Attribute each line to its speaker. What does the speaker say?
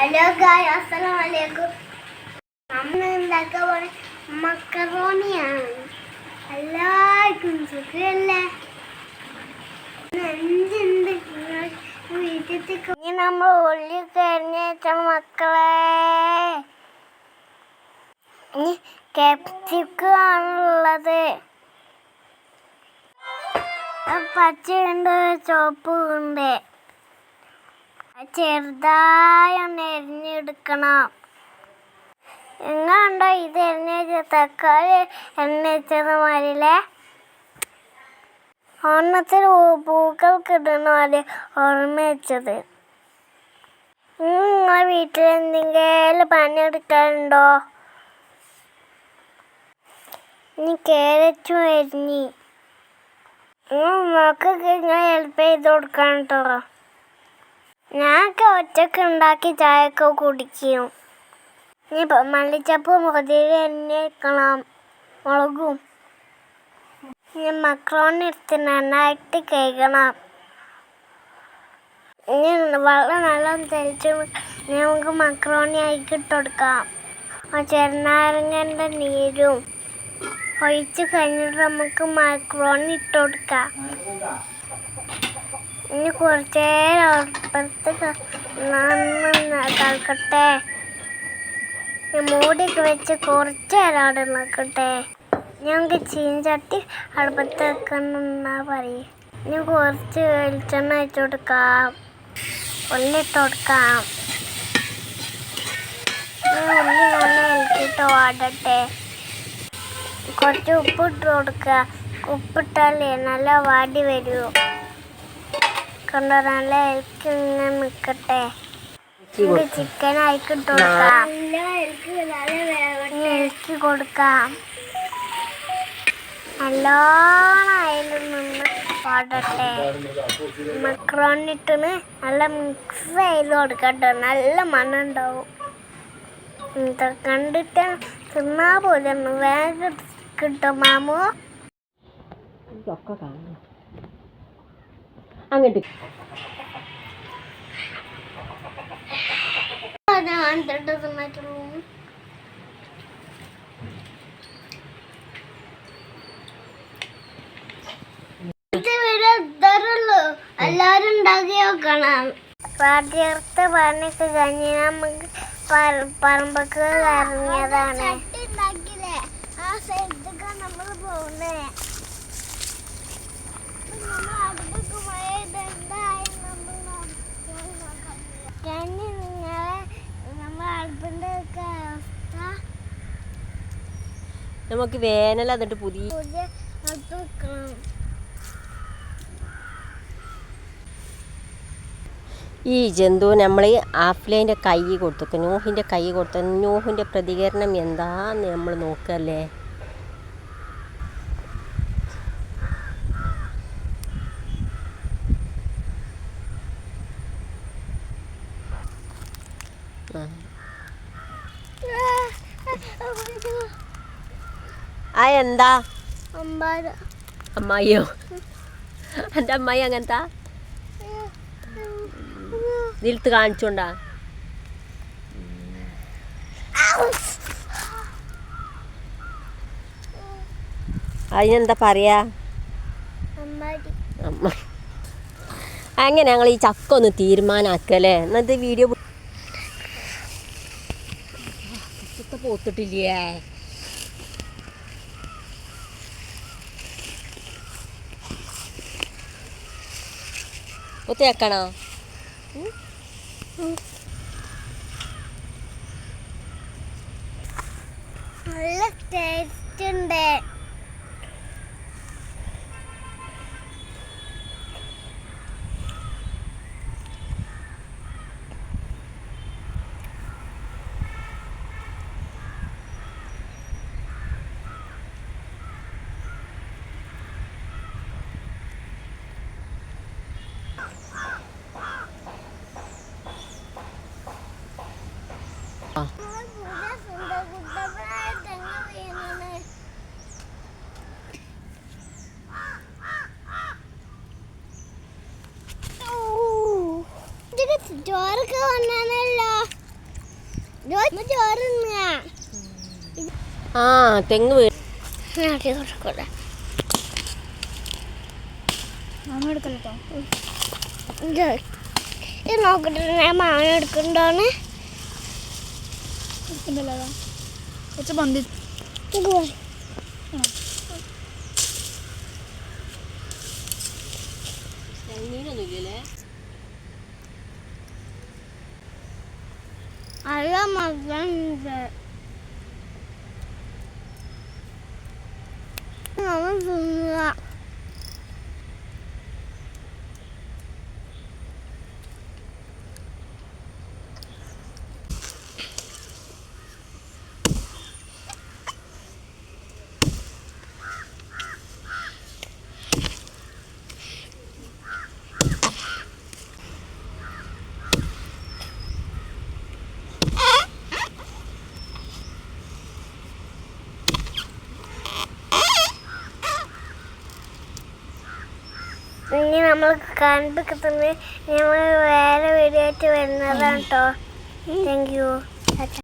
Speaker 1: Hello ഗായ് അസ്സലാം വലൈക്കും നമ്മൾ ഉണ്ടാക്കാൻ പോണ? മക്കറോണിയാണ് എല്ലാവർക്കും സുഖമല്ലേ? എന്തുണ്ട് വീട്ടിലേക്ക്? ഇനി നമ്മൾ ഉള്ളി കരിഞ്ഞ മക്കളെ. ഇനി capsicum ആണുള്ളത് പച്ചയുണ്ട് ചോപ്പുണ്ട് ഉണ്ട്. ചെറുതായി ഒന്ന് എരിഞ്ഞെടുക്കണം. എങ്ങാണ്ടോ ഇത് എണ്ണ തക്കാളി എണ്ണ വെച്ചത് മാതിരില്ലേ ഓണത്തിൽ പൂക്കൾ കിട്ടുന്ന പോലെ ഓർമ്മ വെച്ചത്. നിങ്ങൾ വീട്ടിൽ എന്തെങ്കിലും പണിയെടുക്കാറുണ്ടോ ഇനി കേരച്ചു എരിഞ്ഞി. മക്കൾക്ക് ഞാൻ ഹെൽപ്പ് ചെയ്ത് കൊടുക്കാൻ കേട്ടോ ഞാനൊക്കെ ഒറ്റയ്ക്ക് ഉണ്ടാക്കി ചായയൊക്കെ കുടിക്കും. ഇനി മല്ലിച്ചപ്പും മുഖതിരി എണ്ണ വെക്കണം മുളകും. ഇനി മക്രോണി എടുത്ത് നന്നായിട്ട് കഴിക്കണം ഇനി വളരെ നല്ലോണം തെളിച്ച് നമുക്ക് മക്രോണി ആയിക്കിട്ട് കൊടുക്കാം. ചെറുനാരങ്ങന്റെ നീരും ഒഴിച്ച് കഴിഞ്ഞിട്ട് നമുക്ക് മക്രോണി ഇട്ട് കൊടുക്കാം. ഇനി കുറച്ച് നേരം അടുപ്പത്ത് ക- നന്ന് തിളക്കട്ടെ ഇനി മൂടിയൊക്കെ വെച്ച് കുറച്ച് നേരം അവിടെ നിൽക്കട്ടെ. ഞങ്ങൾക്ക് ചീഞ്ചട്ടി അടുപ്പത്ത് വെക്കണമെന്നാ പറയും. ഇനി കുറച്ച് വെളിച്ചെണ്ണ വെച്ച് കൊടുക്കാം. ഉള്ളിട്ട് കൊടുക്കാം. ഉള്ളി നല്ല വെളിച്ചിട്ട് വാടട്ടെ. കുറച്ച് ഉപ്പിട്ട് കൊടുക്കുക. ഉപ്പിട്ടാലേ നല്ല വാടി വരൂ. കണ്ടോ നല്ല ഇളക്കി ഇങ്ങനെ നിൽക്കട്ടെ ചിക്കൻ ആയിക്കിട്ട് കൊടുക്കാം. ഇളക്കി കൊടുക്കാം. നല്ലോണം അതിൽ നിന്ന് പാടട്ടെ മക്രോണിട്ടിന് നല്ല മിക്സ് ചെയ്ത് കൊടുക്കട്ടോ. നല്ല മണം ഉണ്ടാവും. കണ്ടിട്ട് തിന്നാ പോലെ വേഗം കിട്ടും മാമോ.
Speaker 2: ഇതൊക്കെ കാണണം. അങ്ങോട്ട്.
Speaker 1: എല്ലാരും ഉണ്ടാക്കി നോക്കണം. പാചകത്തെ പണിയൊക്കെ കഴിഞ്ഞ് നമുക്ക് പറമ്പക്ക് ഇറങ്ങിയതാണ് ആ നമ്മൾ പോകുന്നേ ഞാൻ നിങ്ങളെ നമ്മൾ അടുപ്പിന്റെ ഒക്കെ അവസ്ഥ
Speaker 2: നമുക്ക് വേനൽ എന്നിട്ട് പുതിയ ഈ ജന്തു നമ്മൾ ആഫ്ലൈന്റെ കൈ കൊടുത്തു. നൂഹിന്റെ കൈ കൊടുത്തു നൂഹിന്റെ പ്രതികരണം എന്താന്ന് നമ്മൾ നോക്കല്ലേ ആ. ആ എന്താ? അമ്മായിയോ? എന്റെ അമ്മായി അങ്ങനത്താ നിലത്ത് കാണിച്ചോണ്ടാ. അതിനെന്താ പറയാ? അങ്ങനെ ഞങ്ങൾ ഈ ചക്ക ഒന്ന് തീരുമാനാക്കല്ലേ എന്നിട്ട് വീഡിയോ പോത്തിട്ടില്ലേ? ഒത്തിയാക്കണോ
Speaker 1: നല്ല ടേസ്റ്റ് ഉണ്ട്
Speaker 2: ആ.
Speaker 1: ചോറൊക്കെ വന്നാണല്ലോ ചോറ്
Speaker 2: ആ തെങ്ങ് വീട്
Speaker 1: കൊടുക്കൂടെ
Speaker 3: എടുക്കല്ലോ
Speaker 1: ഇത് നോക്കട്ടെ ഞാൻ എടുക്കണ്ടാണ്
Speaker 3: ഉണ്ടല്ലോ അതാ കുറച്ച് ബന്ധി
Speaker 1: Arama bence. Ama bunlar. ഇനി നമ്മൾ കണ്ടൊക്കെ തന്നെ നമ്മൾ വേറെ വീഡിയോ ആയിട്ട് വരുന്നതാണ് കേട്ടോ താങ്ക് യു